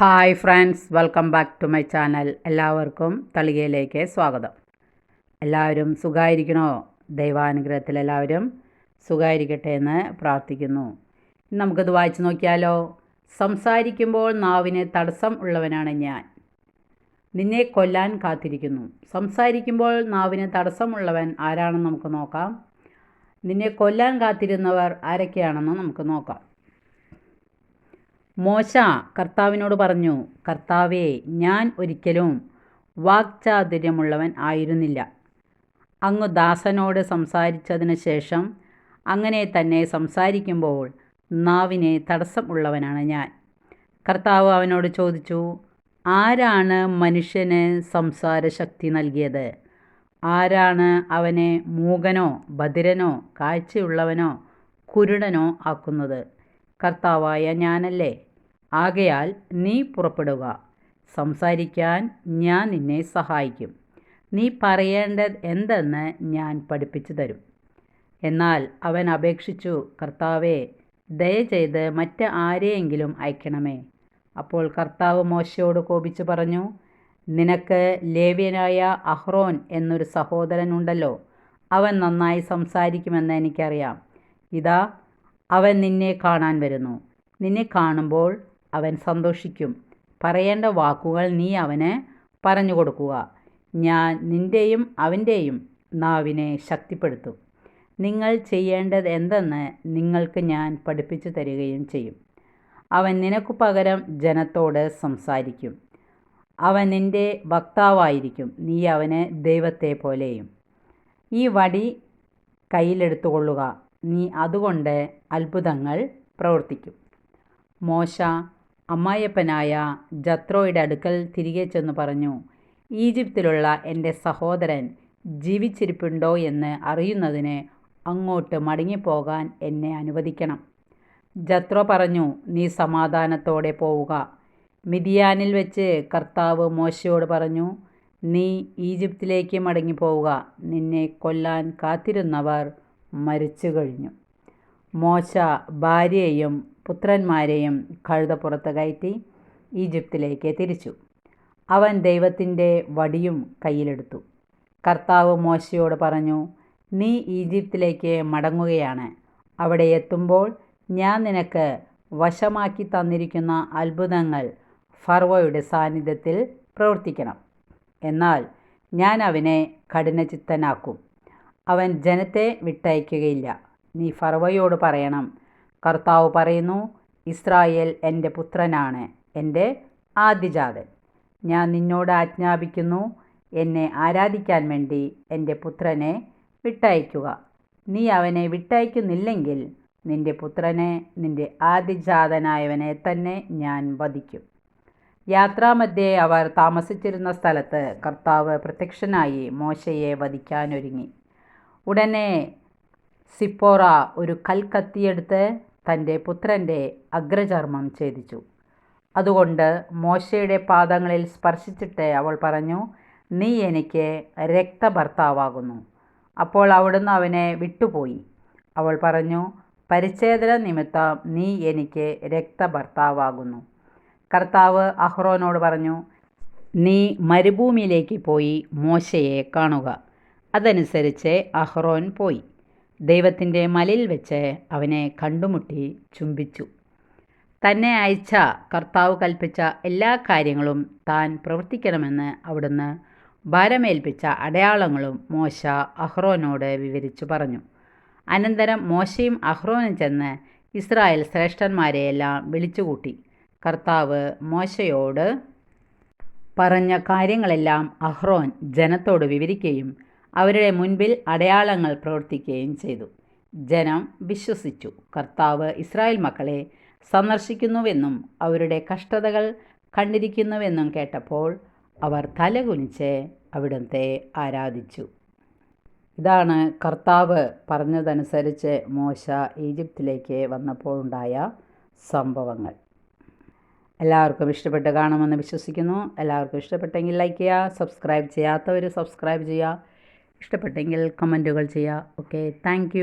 Hi friends welcome back to my channel. എല്ലാവർക്കും തളികയിലേക്ക് സ്വാഗതം. എല്ലാവരും സുഖമായിരിക്കണോ ദൈവാനുഗ്രഹത്തിൽ എല്ലാവരും സുഖമായിരിക്കട്ടെ എന്ന് പ്രാർത്ഥിക്കുന്നു. നമുക്കത് വായിച്ചു നോക്കിയാലോ? സംസാരിക്കുമ്പോൾ നാവിന് തടസ്സം ഉള്ളവനാണ് ഞാൻ. നിന്നെ കൊല്ലാൻ കാത്തിരിക്കുന്നു. സംസാരിക്കുമ്പോൾ നാവിന് തടസ്സമുള്ളവൻ ആരാണെന്ന് നമുക്ക് നോക്കാം. നിന്നെ കൊല്ലാൻ കാത്തിരുന്നവർ ആരൊക്കെയാണെന്ന് നമുക്ക് നോക്കാം. മോശ കർത്താവിനോട് പറഞ്ഞു കർത്താവേ ഞാൻ ഒരിക്കലും വാക്ചാതുര്യമുള്ളവൻ ആയിരുന്നില്ല. അങ്ങ് ദാസനോട് സംസാരിച്ചതിന് ശേഷം അങ്ങനെ തന്നെ സംസാരിക്കുമ്പോൾ നാവിനെ തടസ്സം ഉള്ളവനാണ് ഞാൻ. കർത്താവ് അവനോട് ചോദിച്ചു ആരാണ് മനുഷ്യന് സംസാരശക്തി നൽകിയത്? ആരാണ് അവനെ മൂകനോ ബധിരനോ കാഴ്ചയുള്ളവനോ കുരുടനോ ആക്കുന്നത്? കർത്താവായ ഞാനല്ലേ. ആകയാൽ നീ പുറപ്പെടുക. സംസാരിക്കാൻ ഞാൻ നിന്നെ സഹായിക്കും. നീ പറയേണ്ടത് എന്തെന്ന് ഞാൻ പഠിപ്പിച്ചു തരും. എന്നാൽ അവൻ അപേക്ഷിച്ചു കർത്താവെ ദയചെയ്ത് മറ്റ് ആരെയെങ്കിലും അയക്കണമേ. അപ്പോൾ കർത്താവ് മോശയോട് കോപിച്ചു പറഞ്ഞു നിനക്ക് ലേവ്യനായ അഹ്റോൻ എന്നൊരു സഹോദരനുണ്ടല്ലോ അവൻ നന്നായി സംസാരിക്കുമെന്ന് എനിക്കറിയാം. ഇതാ അവൻ നിന്നെ കാണാൻ വരുന്നു. നിന്നെ കാണുമ്പോൾ അവൻ സന്തോഷിക്കും. പറയേണ്ട വാക്കുകൾ നീ അവന് പറഞ്ഞു കൊടുക്കുക. ഞാൻ നിന്റെയും അവന്റെയും നാവിനെ ശക്തിപ്പെടുത്തും. നിങ്ങൾ ചെയ്യേണ്ടത് എന്തെന്ന് നിങ്ങൾക്ക് ഞാൻ പഠിപ്പിച്ചു തരികയും ചെയ്യും. അവൻ നിനക്കു പകരം ജനത്തോട് സംസാരിക്കും. അവൻ നിന്റെ വക്താവായിരിക്കും. നീ അവന് ദൈവത്തെ പോലെയും. ഈ വടി കയ്യിലെടുത്തുകൊള്ളുക. നീ അതുകൊണ്ട് അത്ഭുതങ്ങൾ പ്രവർത്തിക്കും. മോശ അമ്മായപ്പനായ ജത്രോയുടെ അടുക്കൽ തിരികെ ചെന്ന് പറഞ്ഞു ഈജിപ്തിലുള്ള എന്റെ സഹോദരൻ ജീവിച്ചിരിപ്പുണ്ടോ എന്ന് അറിയുന്നതിന് അങ്ങോട്ട് മടങ്ങിപ്പോകാൻ എന്നെ അനുവദിക്കണം. ജത്രോ പറഞ്ഞു നീ സമാധാനത്തോടെ പോവുക. മിതിയാനിൽ വെച്ച് കർത്താവ് മോശയോട് പറഞ്ഞു നീ ഈജിപ്തിലേക്ക് മടങ്ങിപ്പോവുക. നിന്നെ കൊല്ലാൻ കാത്തിരുന്നവർ മരിച്ചു കഴിഞ്ഞു മോശ ഭാര്യയെയും പുത്രന്മാരെയും കഴുതപ്പുറത്ത് കയറ്റി ഈജിപ്തിലേക്ക് തിരിച്ചു. അവൻ ദൈവത്തിന്റെ വടിയും കയ്യിലെടുത്തു. കർത്താവ് മോശയോട് പറഞ്ഞു നീ ഈജിപ്തിലേക്ക് മടങ്ങുകയാണ്. അവിടെ എത്തുമ്പോൾ ഞാൻ നിനക്ക് വശമാക്കി തന്നിരിക്കുന്ന അത്ഭുതങ്ങൾ ഫർവയുടെ സാന്നിധ്യത്തിൽ പ്രവർത്തിക്കണം. എന്നാൽ ഞാൻ അവനെ കഠിനചിത്തനാക്കും. അവൻ ജനത്തെ വിട്ടയക്കുകയില്ല. നീ ഫർവയോട് പറയണം കർത്താവ് പറയുന്നു ഇസ്രായേൽ എന്റെ പുത്രനാണ് എന്റെ ആദ്യജാതൻ. ഞാൻ നിന്നോട് ആജ്ഞാപിക്കുന്നു എന്നെ ആരാധിക്കാൻ വേണ്ടി എന്റെ പുത്രനെ വിട്ടയക്കുക. നീ അവനെ വിട്ടയക്കുന്നില്ലെങ്കിൽ നിന്റെ പുത്രനെ നിന്റെ ആദ്യജാതനായവനെ തന്നെ ഞാൻ വധിക്കും. യാത്രാമധ്യേ അവർ താമസിച്ചിരുന്ന സ്ഥലത്ത് കർത്താവ് പ്രത്യക്ഷനായി മോശയെ വധിക്കാനൊരുങ്ങി. ഉടനെ സിപ്പോറ ഒരു കൽക്കത്തിയെടുത്ത് തന്റെ പുത്രന്റെ അഗ്രചർമ്മം ഛേദിച്ചു. അതുകൊണ്ട് മോശയുടെ പാദങ്ങളിൽ സ്പർശിച്ചിട്ട് അവൾ പറഞ്ഞു നീ എനിക്ക് രക്തഭർത്താവാകുന്നു. അപ്പോൾ അവിടുന്ന് അവനെ വിട്ടുപോയി. അവൾ പറഞ്ഞു പരിച്ഛേദന നിമിത്തം നീ എനിക്ക് രക്തഭർത്താവാകുന്നു. കർത്താവ് അഹ്റോനോട് പറഞ്ഞു നീ മരുഭൂമിയിലേക്ക് പോയി മോശയെ കാണുക. അതനുസരിച്ച് അഹ്റോൻ പോയി. ദൈവത്തിന്റെ മലയിൽ വെച്ച് അവനെ കണ്ടുമുട്ടി ചുംബിച്ചു. തന്നെ അയച്ച കർത്താവ് കൽപ്പിച്ച എല്ലാ കാര്യങ്ങളും താൻ പ്രവർത്തിക്കണമെന്ന് അവിടുന്ന് ഭാരമേൽപ്പിച്ച അടയാളങ്ങളും മോശ അഹ്റോനോട് വിവരിച്ചു പറഞ്ഞു. അനന്തരം മോശയും അഹ്റോനും ചെന്ന് ഇസ്രായേൽ ശ്രേഷ്ഠന്മാരെയെല്ലാം വിളിച്ചുകൂട്ടി. കർത്താവ് മോശയോട് പറഞ്ഞ കാര്യങ്ങളെല്ലാം അഹ്റോൻ ജനത്തോട് വിവരിക്കുകയും അവരുടെ മുൻപിൽ അടയാളങ്ങൾ പ്രവർത്തിക്കുകയും ചെയ്തു. ജനം വിശ്വസിച്ചു. കർത്താവ് ഇസ്രായേൽ മക്കളെ സന്ദർശിക്കുന്നുവെന്നും അവരുടെ കഷ്ടതകൾ കണ്ടിരിക്കുന്നുവെന്നും കേട്ടപ്പോൾ അവർ തലകുനിച്ച് അവിടുത്തെ ആരാധിച്ചു. ഇതാണ് കർത്താവ് പറഞ്ഞതനുസരിച്ച് മോശ ഈജിപ്തിലേക്ക് വന്നപ്പോഴുണ്ടായ സംഭവങ്ങൾ. എല്ലാവർക്കും ഇഷ്ടപ്പെട്ട് കാണുമെന്ന് വിശ്വസിക്കുന്നു. എല്ലാവർക്കും ഇഷ്ടപ്പെട്ടെങ്കിൽ ലൈക്ക് ചെയ്യുക സബ്സ്ക്രൈബ് ചെയ്യാത്തവർ സബ്സ്ക്രൈബ് ചെയ്യുക. ഇഷ്ടപ്പെട്ടെങ്കിൽ കമന്റുകൾ ചെയ്യുക. Okay thank